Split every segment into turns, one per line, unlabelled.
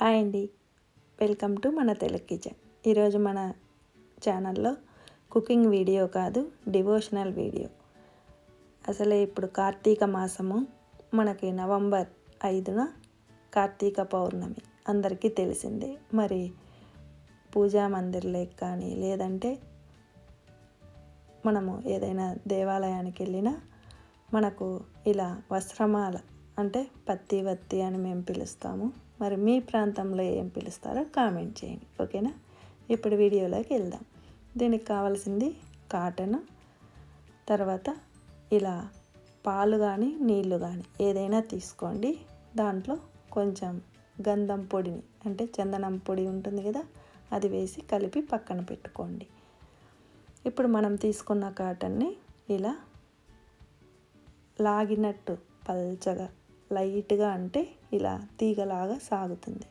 Hi అండి. Welcome to మన Telugu kitchen. ఈరోజు మన ఛానల్లో కుకింగ్ వీడియో కాదు డివోషనల్ వీడియో. అసలే ఇప్పుడు కార్తీక మాసము. మనకి నవంబర్ ఐదున కార్తీక పౌర్ణమి. అందరికీ తెలిసిందే. మరి పూజా మందిర్లే కానీ లేదంటే మనము ఏదైనా దేవాలయానికి వెళ్ళినా మనకు ఇలా వస్త్రమాల అంటే పత్తి వత్తి అని మేము పిలుస్తాము. మరి మీ ప్రాంతంలో ఏం పిలుస్తారో కామెంట్ చేయండి ఓకేనా? ఇప్పుడు వీడియోలోకి వెళ్దాం. దీనికి కావాల్సింది కాటన్ తర్వాత ఇలా పాలు కానీ నీళ్ళు కానీ ఏదైనా తీసుకోండి. దాంట్లో కొంచెం గంధం పొడిని అంటే చందనం పొడి ఉంటుంది కదా అది వేసి కలిపి పక్కన పెట్టుకోండి. ఇప్పుడు మనం తీసుకున్న కాటన్ని ఇలా లాగినట్టు పల్చగా లైట్గా అంటే ఇలా తీగలాగా సాగుతుంది.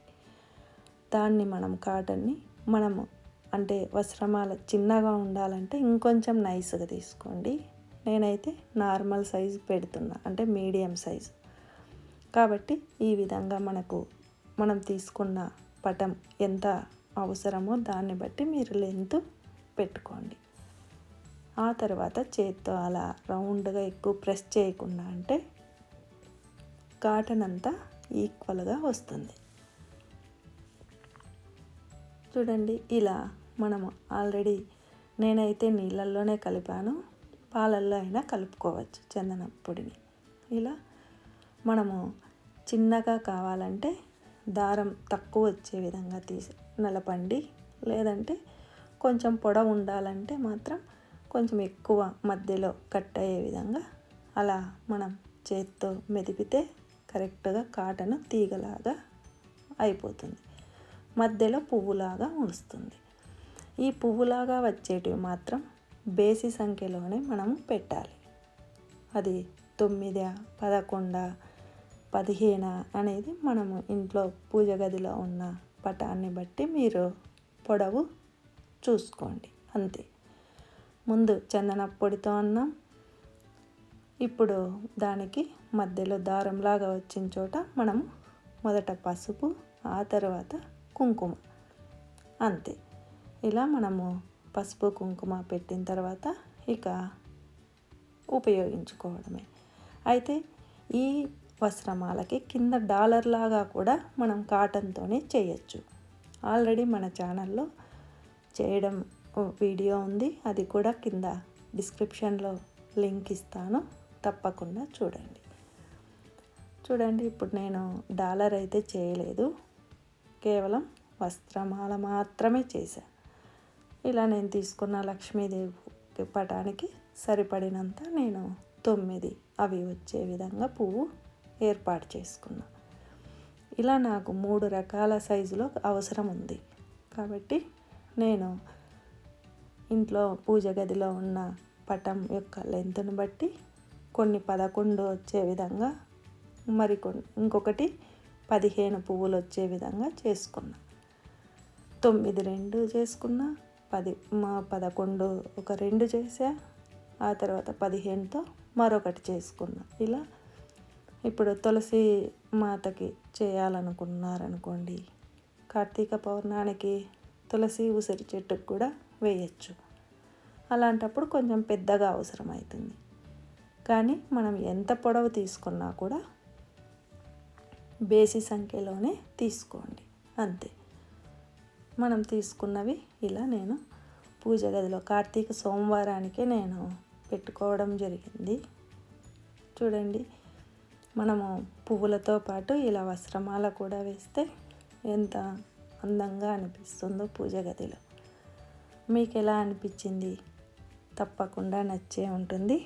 దాన్ని మనం కాటన్ని మనము అంటే వస్త్రమాల చిన్నగా ఉండాలంటే ఇంకొంచెం నైస్గా తీసుకోండి. నేనైతే నార్మల్ సైజు పెడుతున్నా అంటే మీడియం సైజు. కాబట్టి ఈ విధంగా మనకు మనం తీసుకున్న పటం ఎంత అవసరమో దాన్ని బట్టి మీరు లెంత్ పెట్టుకోండి. ఆ తర్వాత చేత్తో అలా రౌండ్గా ఎక్కువ ప్రెస్ చేయకుండా అంటే కాటన్ అంతా ఈక్వల్గా వస్తుంది. చూడండి ఇలా మనము ఆల్రెడీ నేనైతే నీళ్ళల్లోనే కలిపాను. పాలల్లో అయినా కలుపుకోవచ్చు చందనం పొడిని. ఇలా మనము చిన్నగా కావాలంటే దారం తక్కువ వచ్చే విధంగా తీసి నలపండి. లేదంటే కొంచెం పొడవు ఉండాలంటే మాత్రం కొంచెం ఎక్కువ మధ్యలో కట్ అయ్యే విధంగా అలా మనం చేత్తో మెదిపితే కరెక్ట్గా కాటన్ తీగలాగా అయిపోతుంది. మధ్యలో పువ్వులాగా ఉంచుతుంది ఈ పువ్వులాగా వచ్చేటివి మాత్రం బేసి సంఖ్యలోనే మనం పెట్టాలి. అది తొమ్మిది పదకొండ పదిహేను అనేది మనము ఇంట్లో పూజ గదిలో ఉన్న పటాన్ని బట్టి మీరు పొడవు చూసుకోండి. అంతే. ముందు చందన పొడితో అన్నాం ఇప్పుడు దానికి మధ్యలో దారంలాగా వచ్చిన చోట మనము మొదట పసుపు ఆ తర్వాత కుంకుమ. అంతే. ఇలా మనము పసుపు కుంకుమ పెట్టిన తర్వాత ఇక ఉపయోగించుకోవడమే. అయితే ఈ వస్త్రమాలకి కింద డాలర్ లాగా కూడా మనం కాటన్తోనే చేయొచ్చు. ఆల్రెడీ మన ఛానల్లో చేయడం వీడియో ఉంది. అది కూడా కింద డిస్క్రిప్షన్లో లింక్ ఇస్తాను. తప్పకుండా చూడండి. చూడండి ఇప్పుడు నేను డాలర్ అయితే చేయలేదు. కేవలం వస్త్రమాల మాత్రమే చేశా. ఇలా నేను తీసుకున్న లక్ష్మీదేవి పటానికి సరిపడినంత నేను తొమ్మిది అవి వచ్చే విధంగా పువ్వు ఏర్పాటు చేసుకున్నా. ఇలా నాకు మూడు రకాల సైజులో అవసరం ఉంది. కాబట్టి నేను ఇంట్లో పూజ గదిలో ఉన్న పటం యొక్క లెంత్ను బట్టి కొన్ని పదకొండు వచ్చే విధంగా మరికొన్ని ఇంకొకటి పదిహేను పువ్వులు వచ్చే విధంగా చేసుకున్నా. తొమ్మిది రెండు చేసుకున్నా పది మా పదకొండు ఒక రెండు చేసా ఆ తర్వాత పదిహేనుతో మరొకటి చేసుకున్నా. ఇలా ఇప్పుడు తులసి మాతకి చేయాలనుకున్నారనుకోండి కార్తీక పౌర్ణానికి తులసి ఉసిరి చెట్టుకు కూడా వేయచ్చు. అలాంటప్పుడు కొంచెం పెద్దగా అవసరం అవుతుంది కానీ మనం ఎంత పొడవు తీసుకున్నా కూడా బేసి సంఖ్యలోనే తీసుకోండి. అంతే. మనం తీసుకున్నవి ఇలా నేను పూజ గదిలో కార్తీక సోమవారానికే నేను పెట్టుకోవడం జరిగింది. చూడండి మనము పువ్వులతో పాటు ఇలా వస్త్రమాల కూడా వేస్తే ఎంత అందంగా అనిపిస్తుందో పూజ గదిలో. మీకు ఎలా అనిపించింది? తప్పకుండా నచ్చే ఉంటుంది.